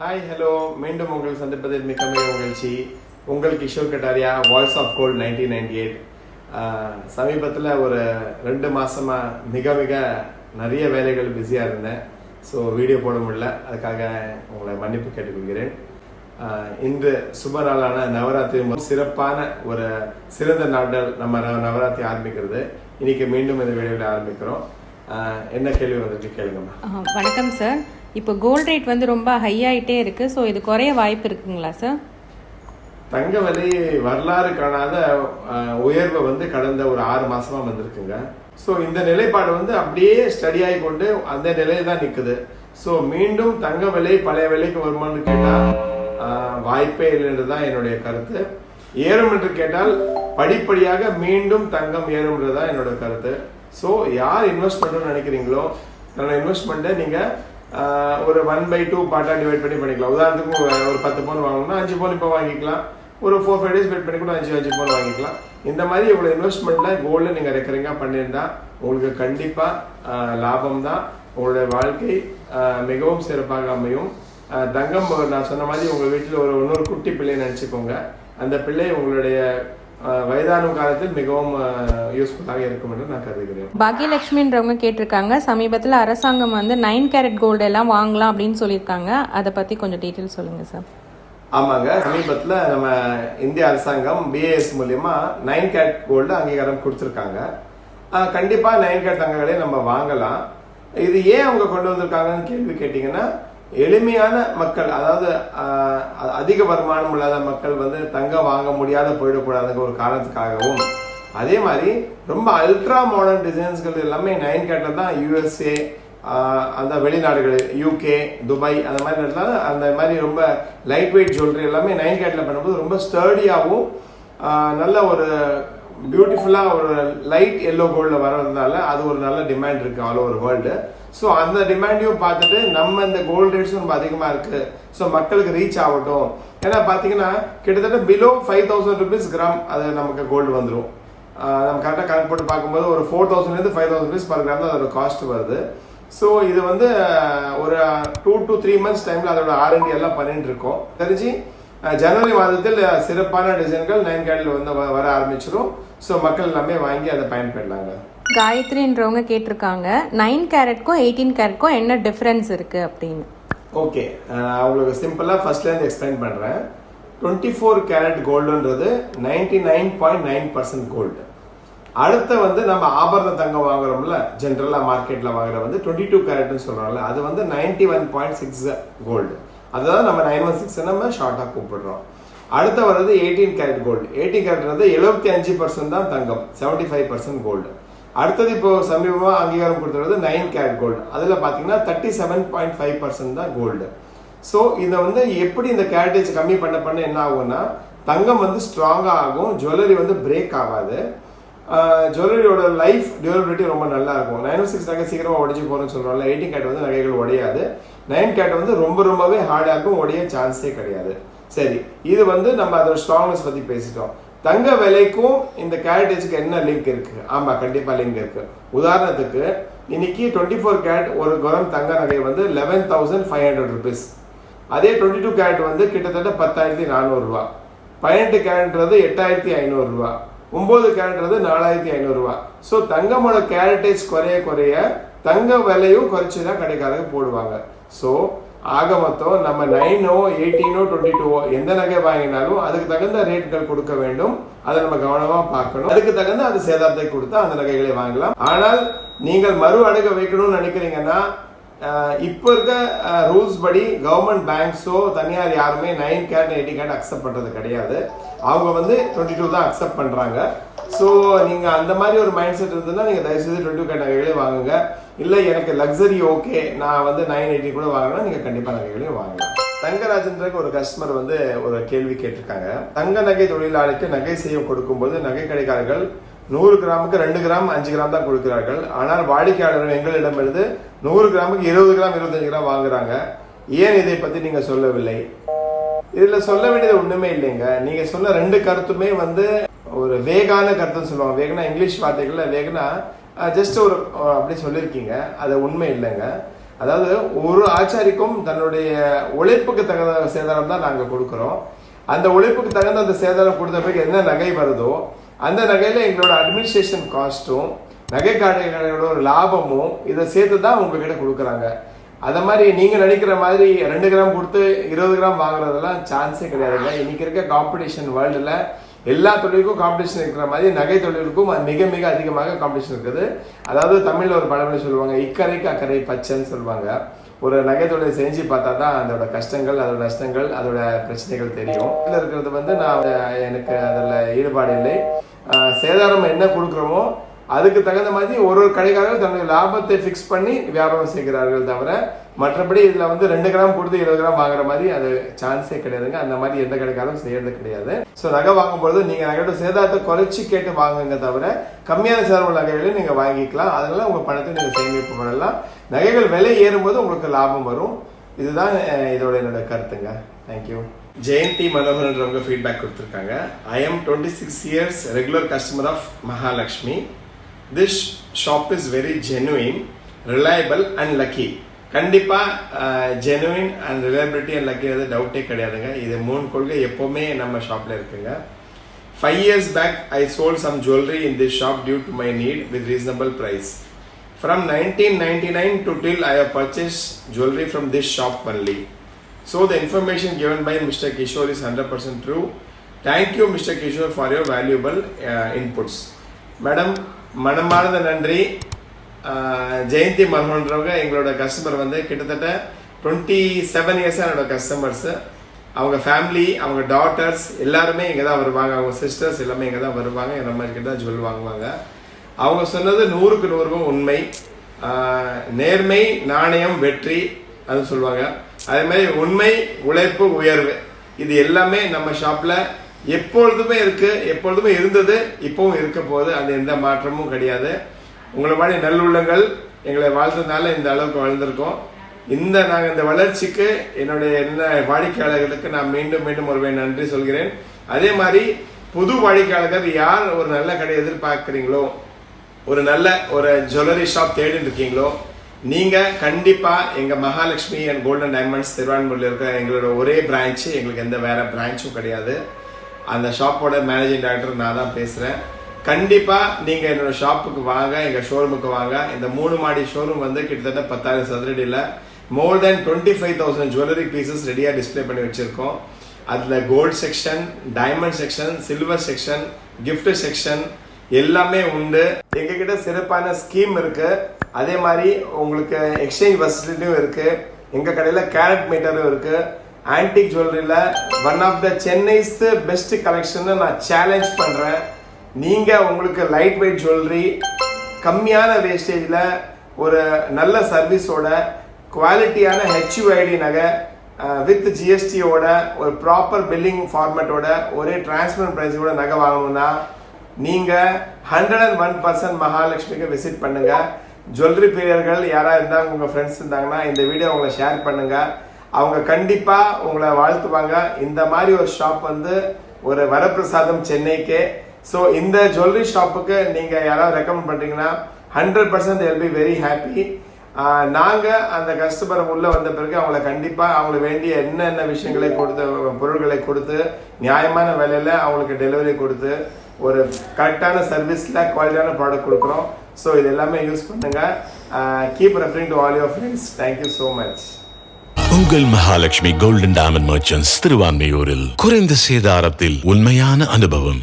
Hi hello மீண்டும் உங்கள் சந்திப்பதில் மிக மிக மகிழ்ச்சி. உங்கள் Kishore Kataria voice of gold nineteen ninety eight சமீபத்தில் ஒரு ரெண்டு மாசமா மிக மிக நிறைய வேலைகள் பிஸியாக இருந்தேன். ஸோ வீடியோ போட முடியல. அதுக்காக உங்களை மன்னிப்பு கேட்டுக்கொள்கிறேன். இன்று சுப நாளான நவராத்திரி சிறப்பான ஒரு சிறந்த நாட்கள் நம்ம நவராத்திரி ஆரம்பிக்கிறது. இன்னைக்கு மீண்டும் இந்த வீடியோவில் ஆரம்பிக்கிறோம். என்ன கேள்வி வந்துட்டு கேளுங்கம்மா. வணக்கம் சார் இப்போ கோல்ட் ரேட் வந்து ரொம்ப ஹை ஆயிட்டே இருக்கு. ஸோ இது குறைய வாய்ப்பு இருக்குங்களா சார் தங்க விலை வரலாறு காணாத உயர்வை உயர்வு வந்து கடந்த ஒரு ஆறு மாசமா வந்திருக்குங்க. ஸோ இந்த நிலைப்பாடு வந்து அப்படியே ஸ்டடி ஆகி கொண்டு அந்த நிலையில தான் நிக்குது. ஸோ மீண்டும் தங்க விலை பழைய விலைக்கு வருமானு கேட்டால் வாய்ப்பே இல்லைன்றது தான் என்னுடைய கருத்து. ஏறும் என்று கேட்டால் படிப்படியாக மீண்டும் தங்கம் ஏறும்ன்றது தான் என்னோட கருத்து. ஸோ யார் இன்வெஸ்ட் பண்ணணும்னு நினைக்கிறீங்களோ தன்னோட இன்வெஸ்ட்மெண்ட்டை நீங்கள் ஒரு ஒன் பை டூ பார்ட்டாக டிவைட் பண்ணி பண்ணிக்கலாம். உதாரணத்துக்கு ஒரு- ஒரு பத்து பவுன் வாங்கணும்னா அஞ்சு பவுன் இப்போ வாங்கிக்கலாம். ஒரு ஃபோர் ஃபைவ் டேஸ் வெயிட் பண்ணி கூட அஞ்சு அஞ்சு பவுன் வாங்கிக்கலாம். இந்த மாதிரி இவ்வளோ இன்வெஸ்ட்மெண்ட்டில் கோல்டு நீங்கள் ரெக்கரிங்காக பண்ணியிருந்தா உங்களுக்கு கண்டிப்பாக லாபம் தான் உங்களுடைய வாழ்க்கை மிகவும் சிறப்பாக அமையும். தங்கம் நான் சொன்ன மாதிரி உங்கள் வீட்டில் ஒரு இன்னொரு குட்டி பிள்ளையை நினச்சிக்கோங்க. அந்த பிள்ளை உங்களுடைய ஆஹ் வயதானும் காலத்தில் மிகவும் யூஸ்ஃபுல்லாக இருக்கும் என்று நான் கருதுகிறேன். பாக்யலட்சுமின்றவங்க கேட்டிருக்காங்க. சமீபத்தில் அரசாங்கம் வந்து நைன் கேரட் கோல்டு எல்லாம் வாங்கலாம் அப்படின்னு சொல்லியிருக்காங்க. அதை பற்றி கொஞ்சம் டீட்டெயில் சொல்லுங்கள் சார் ஆமாங்க. சமீபத்தில் நம்ம இந்திய அரசாங்கம் பிஏஎஸ் மூலியமா நைன் கேட் கோல்டு அங்கீகாரம் கொடுத்துருக்காங்க. ஆஹ் கண்டிப்பா நைன் கேட் தங்கங்களை நம்ம வாங்கலாம். இது ஏன் அவங்க கொண்டு வந்திருக்காங்கன்னு கேள்வி கேட்டிங்கன்னா எளிமையான மக்கள் அதாவது அதிக வருமானம் இல்லாத மக்கள் வந்து தங்க வாங்க முடியாத போயிடக்கூடாதுங்க ஒரு காரணத்துக்காகவும் அதே மாதிரி ரொம்ப அல்ட்ரா மாடர்ன் டிசைன்ஸ்கள் எல்லாமே நைன் கேட்டில் தான் யூஎஸ்ஏ அந்த வெளிநாடுகள் யூகே துபாய் அந்த மாதிரி இடத்துல அந்த மாதிரி ரொம்ப லைட் வெயிட் ஜுவல்லரி எல்லாமே நைன் கேட்டில் பண்ணும்போது ரொம்ப ஸ்டர்டியாகவும் நல்ல ஒரு பியூட்டிஃபுல்லாக ஒரு லைட் எல்லோ கோல்டில் வர்றதுனால அது ஒரு நல்ல டிமாண்ட் இருக்குது ஆல் ஓவர் வேர்ல்டு ஸோ அந்த டிமாண்டையும் பார்த்துட்டு நம்ம இந்த கோல்டு ரேட்ஸும் ரொம்ப அதிகமாக இருக்கு. ஸோ மக்களுக்கு ரீச் ஆகட்டும். ஏன்னா பார்த்தீங்கன்னா கிட்டத்தட்ட below five thousand rupees gram அது நமக்கு கோல்டு வந்துடும் நம்ம கரெக்டாக கணக்கு போட்டு பார்க்கும்போது ஒரு ஃபோர் தௌசண்ட்லேருந்து five thousand rupees per gram தான் அதோட காஸ்ட் வருது. ஸோ இது வந்து ஒரு டூ டு த்ரீ மந்த்ஸ் டைமில் அதோட ஆர்என்டி எல்லாம் பண்ணிட்டு இருக்கோம். தெரிஞ்சு ஜனவரி மாதத்தில் சிறப்பான டிசைன்கள் நைன் கேட்டில் வந்து வ- வர ஆரம்பிச்சிடும் ஸோ மக்கள் எல்லாமே வாங்கி அதை பயன்பெறலாங்க. காயத்ரின்றவங்க கேட்டிருக்காங்க. நைன் கேரட்க்கும் எயிட்டீன் கேரட்க்கும் என்ன டிஃப்ரென்ஸ் இருக்குது அப்படின்னு. ஓகே அவங்களுக்கு சிம்பிளாக ஃபர்ஸ்ட்லேருந்து எக்ஸ்பிளைன் பண்ணுறேன் twenty four carat கோல்டுன்றது ninety nine point nine percent gold அடுத்து வந்து நம்ம ஆபரண தங்கம் வாங்குறோம்ல ஜென்ரலாக மார்க்கெட்டில் வாங்குற வந்து டுவெண்ட்டி டூ கேரட்னு சொல்கிறோம்ல அது வந்து ninety one point six gold அதுதான் நம்ம நைன் ஒன் சிக்ஸ் நம்ம ஷார்ட்டாக கூப்பிடுறோம். அடுத்த வர்றது eighteen carat gold eighteen carat வந்து எழுபத்தி அஞ்சு பர்சன்ட் தான் தங்கம் செவன்ட்டி ஃபைவ் பர்சன்ட் கோல்டு அடுத்தது இப்போ சமீபமாக அங்கீகாரம் கொடுத்துறது நைன் கேரட் கோல்டு அதில் பார்த்தீங்கன்னா thirty seven point five percent தான் கோல்டு ஸோ இதை வந்து எப்படி இந்த கேரட்டேஜ் கம்மி பண்ண பண்ண என்ன ஆகும்னா தங்கம் வந்து ஸ்ட்ராங்காக ஆகும் ஜுவல்லரி வந்து பிரேக் ஆகாது. ஜுவல்லரியோட லைஃப் டியூரபிலிட்டி ரொம்ப நல்லா இருக்கும். நைன் சிக்ஸ் oh நகை சீக்கிரமாக உடஞ்சி போகணும்னு சொல்கிறோம்ல எயிட்டி கேட் வந்து நகைகள் உடையாது. நைன் கேட் வந்து ரொம்ப ரொம்பவே ஹார்டாக இருக்கும் உடைய சான்ஸே கிடையாது. சரி இது வந்து நம்ம அதோட ஸ்ட்ராங்னஸ் பற்றி பேசிட்டோம். தங்க விலைக்கும் இந்த கேரட்டேஜுக்கு என்ன லிங்க் இருக்கு? ஆமா கண்டிப்பா லிங்க் இருக்கு. உதாரணத்துக்கு இன்னைக்கு டுவெண்ட்டி ஃபோர் கேரட் ஒரு குரம் தங்க நகை வந்து eleven thousand five hundred rupees அதே டுவெண்ட்டி டூ கேரட் வந்து கிட்டத்தட்ட பத்தாயிரத்தி நானூறுரூவா பதினெட்டு கேரட்ன்றது எட்டாயிரத்தி ஐநூறுரூவா ஒம்பது கேரட்ன்றது நாலாயிரத்தி ஐநூறுரூவா ஸோ தங்கமோட கேரட்டேஜ் குறைய குறைய தங்க விலையும் குறைச்சி தான் கடைக்காரங்க போடுவாங்க. ஸோ ஆக மொத்தம் நம்ம நைனோ எயிட்டீனோ டுவெண்ட்டி டூவோ எந்த நகை வாங்கினாலும் அதுக்கு தகுந்த ரேட்கள் கொடுக்க வேண்டும். அதை நம்ம கவனமா பார்க்கணும். அதுக்கு தகுந்த அது சேதாரத்தை கொடுத்தா அந்த நகைகளை வாங்கலாம். ஆனால் நீங்கள் மறு அணுக வைக்கணும்னு நினைக்கிறீங்கன்னா இப்போ இருக்க ரூல்ஸ் படி கவர்மெண்ட் பேங்க்ஸோ தனியார் யாருமே nine gate eighty gate accept பண்ணுறது கிடையாது. அவங்க வந்து டுவெண்ட்டி டூ தான் அக்செப்ட் பண்ணுறாங்க ஸோ நீங்கள் அந்த மாதிரி ஒரு மைண்ட் செட் இருந்ததுன்னா நீங்கள் தயவுசெய்து டுவெண்ட்டி கேட் நகைகளே வாங்குங்க. இல்லை எனக்கு லக்ஸரி ஓகே நான் வந்து நைன் எயிட்டி கூட வாங்கினா நீங்கள் கண்டிப்பாக நகைகளையும் வாங்கலாம். தங்கராஜன்றக்கு ஒரு கஸ்டமர் வந்து ஒரு கேள்வி கேட்டிருக்காங்க. தங்க நகை தொழிலாளிக்கு நகை செய்ய கொடுக்கும்போது நகை கடைக்காரர்கள் நூறு கிராமுக்கு ரெண்டு கிராம் அஞ்சு கிராம் தான் கொடுக்கிறார்கள். ஆனால் வாடிக்கையாளர்கள் எங்களிடமிருந்து நூறு கிராமுக்கு இருபது கிராம் இருபத்தஞ்சு கிராம் வாங்குறாங்க. ஏன் இதை பத்தி நீங்க சொல்லவில்லை? இதுல சொல்ல வேண்டியது ஒண்ணுமே இல்லைங்க. நீங்க சொன்ன ரெண்டு கருத்துமே வந்து ஒரு வேகான கருத்துன்னு சொல்லுவாங்க. வேகனா இங்கிலீஷ் வார்த்தைகளில் வேகனா ஜஸ்ட் ஒரு அப்படி சொல்லியிருக்கீங்க. அது உண்மை இல்லைங்க. அதாவது ஒரு ஆச்சாரிக்கும் தன்னுடைய உழைப்புக்கு தகுந்த சேதாரம் தான் நாங்கள் கொடுக்குறோம். அந்த உழைப்புக்கு தகுந்த அந்த சேதாரம் கொடுத்த பிறகு என்ன நகை வருதோ அந்த நகையில் எங்களோட அட்மினிஸ்ட்ரேஷன் காஸ்ட்டும் நகை கடைகளோட ஒரு லாபமும் இதை சேர்த்து தான் உங்ககிட்ட கொடுக்குறாங்க. அதை மாதிரி நீங்கள் நினைக்கிற மாதிரி ரெண்டு கிராம் கொடுத்து இருபது கிராம் வாங்குறதெல்லாம் சான்ஸே கிடையாதுங்க. இன்னைக்கு இருக்க காம்படிஷன் வேர்ல்டில் எல்லா தொழிலுக்கும் காம்படிஷன் இருக்கிற மாதிரி நகை தொழிலுக்கும் அது மிக மிக அதிகமாக காம்படிஷன் இருக்குது. அதாவது தமிழில் ஒரு பழமொழி சொல்லுவாங்க இக்கரைக்கு அக்கறை பச்சைன்னு சொல்லுவாங்க. ஒரு நகை தொழிலை செஞ்சு பார்த்தா தான் அதோட கஷ்டங்கள் அதோட நஷ்டங்கள் அதோட பிரச்சனைகள் தெரியும். இதில் இருக்கிறது வந்து நான் எனக்கு அதில் ஈடுபாடு இல்லை. சேதாரம் என்ன கொடுக்குறோமோ அதுக்கு தகுந்த மாதிரி ஒரு ஒரு கடைக்காரர்கள் தன்னுடைய லாபத்தை ஃபிக்ஸ் பண்ணி வியாபாரம் செய்கிறார்கள் தவிர மற்றபடி இதில் வந்து ரெண்டு கிராம் கொடுத்து இருபது கிராம் வாங்குற மாதிரி அது சான்ஸே கிடையாதுங்க. அந்த மாதிரி எந்த கடைக்காரரும் செய்யறது கிடையாது. ஸோ நகை வாங்கும்பொழுது நீங்கள் நகையோட சேதாரத்தை குறைச்சி கேட்டு வாங்குங்க தவிர கம்மியான சேதாரம் நகைகளையும் நீங்கள் வாங்கிக்கலாம். அதனால உங்கள் பணத்தை நீங்கள் சேமிப்பு பண்ணலாம். நகைகள் விலை ஏறும்போது உங்களுக்கு லாபம் வரும். இதுதான் இதோட என்னோட கருத்துங்க. தேங்க்யூ ஜெயந்தி மனோகரன்றவங்க ஃபீட்பேக் கொடுத்துருக்காங்க. I am twenty six years regular customer of Mahalakshmi This shop is very genuine reliable and lucky கண்டிப்பாக genuine and reliability and lucky அது டவுட்டே கிடையாதுங்க இது மூணு கொள்கை எப்போவுமே நம்ம ஷாப்பில் இருக்குங்க five years back I sold some jewellery in this shop due to my need with reasonable price From 1999 to till I have purchased jewelry from this shop only. So the information given by Mr. Kishore is 100% true. Thank you Mr. Kishore for your valuable uh, inputs. Madam மனமார்ந்த நன்றி. ஜெயந்தி மனோன்றவங்க எங்களோட customer வந்து கிட்டத்தட்ட twenty seven இயர்ஸாக என்னோட customers அவங்க family அவங்க daughters எல்லாருமே இங்கே தான் வருவாங்க. அவங்க சிஸ்டர்ஸ் எல்லாமே இங்கே தான் வருவாங்க. நம்ம கிட்ட தான் ஜுவல் வாங்குவாங்க. அவங்க சொன்னது நூறுக்கு நூறுக்கும் உண்மை. நேர்மை நாணயம் வெற்றி அது சொல்லுவாங்க. அதே மாதிரி உண்மை உழைப்பு உயர்வு. இது எல்லாமே நம்ம ஷாப்பில் எப்பொழுதுமே இருக்கு எப்பொழுதுமே இருந்தது இப்பவும் இருக்க போகுது. அது எந்த மாற்றமும் கிடையாது. உங்களை மாதிரி நல்லுள்ளங்கள் எங்களை வாழ்ந்ததுனால இந்த அளவுக்கு வளர்ந்துருக்கோம் இந்த நாங்கள் இந்த வளர்ச்சிக்கு என்னுடைய என்ன வாடிக்கையாளர்களுக்கு நான் மீண்டும் மீண்டும் ஒருவே நன்றி சொல்கிறேன். அதே மாதிரி புது வாடிக்கையாளர்கள் யார் ஒரு நல்ல கடை எதிர்பார்க்குறீங்களோ ஒரு நல்ல ஒரு ஜுவல்லரி ஷாப் தேடிட்டு இருக்கீங்களோ நீங்கள் கண்டிப்பாக எங்கள் மகாலட்சுமி அண்ட் கோல்டன் டைமண்ட்ஸ் திருவான்மூரில் இருக்கிற எங்களோட ஒரே பிரான்ச்சு எங்களுக்கு எந்த வேறு பிரான்ச்சும் கிடையாது. அந்த ஷாப்போட மேனேஜிங் டைரக்டர் நான் தான் பேசுகிறேன் கண்டிப்பாக நீங்கள் என்னோட ஷாப்புக்கு வாங்க எங்கள் ஷோரூமுக்கு வாங்க. இந்த மூணு மாடி ஷோரூம் வந்து கிட்டத்தட்ட பத்தாயிரம் சதுரடியில் more than twenty five thousand jewellery pieces ரெடியாக டிஸ்ப்ளே பண்ணி வச்சுருக்கோம். அதில் gold section diamond section silver section gift section எல்லாமே உண்டு. எங்ககிட்ட சிறப்பான ஸ்கீம் இருக்கு. அதே மாதிரி உங்களுக்கு எக்ஸ்சேஞ்ச் ஃபெசிலிட்டியும் இருக்கு. எங்கள் கடையில் கேரட் மீட்டரும் இருக்குது antique ஜுவல்லரியில் one of the Chennai's best collection நான் சேலஞ்ச் பண்ணுறேன் நீங்கள் உங்களுக்கு லைட் வெயிட் ஜுவல்லரி கம்மியான வேஸ்டேஜில் ஒரு நல்ல சர்வீஸோட குவாலிட்டியான ஹெச்யூஐடி நகை வித் ஜிஎஸ்டியோட ஒரு ப்ராப்பர் பில்லிங் ஃபார்மேட்டோட ஒரே டிரான்ஸ்பரண்ட் ப்ரைஸோட நகை வாங்கணும்னா நீங்கள் ஹண்ட்ரட் அண்ட் ஒன் பர்சன்ட் மகாலட்சுமிக்கு விசிட் பண்ணுங்கள் ஜுவல்லரி பிரியர்கள் யாராக இருந்தாங்க உங்கள் ஃப்ரெண்ட்ஸ் இருந்தாங்கன்னா இந்த வீடியோ உங்களை ஷேர் பண்ணுங்கள் அவங்க கண்டிப்பாக உங்களை வாழ்த்துவாங்க. இந்த மாதிரி ஒரு ஷாப் வந்து ஒரு வரப்பிரசாதம் சென்னைக்கு. ஸோ இந்த ஜுவல்லரி ஷாப்புக்கு நீங்கள் யாராவது ரெக்கமெண்ட் பண்ணுறீங்கன்னா hundred percent will be very happy நாங்கள் அந்த கஸ்டமர் உள்ளே வந்த பிறகு அவங்கள கண்டிப்பாக அவங்களுக்கு வேண்டிய என்னென்ன விஷயங்களை கொடுத்து பொருட்களை கொடுத்து நியாயமான விலையில் அவங்களுக்கு டெலிவரி கொடுத்து ஒரு கரெக்டான சர்வீஸில் குவாலிட்டியான ப்ராடக்ட் கொடுக்குறோம். ஸோ இது எல்லாமே யூஸ் பண்ணுங்கள் keep referring to all your friends thank you so much உங்கள் மகாலட்சுமி கோல்டன் டைமண்ட் மர்ச்சன்ஸ் திருவான்மையூரில் குறைந்த சேதாரத்தில் உண்மையான அனுபவம்.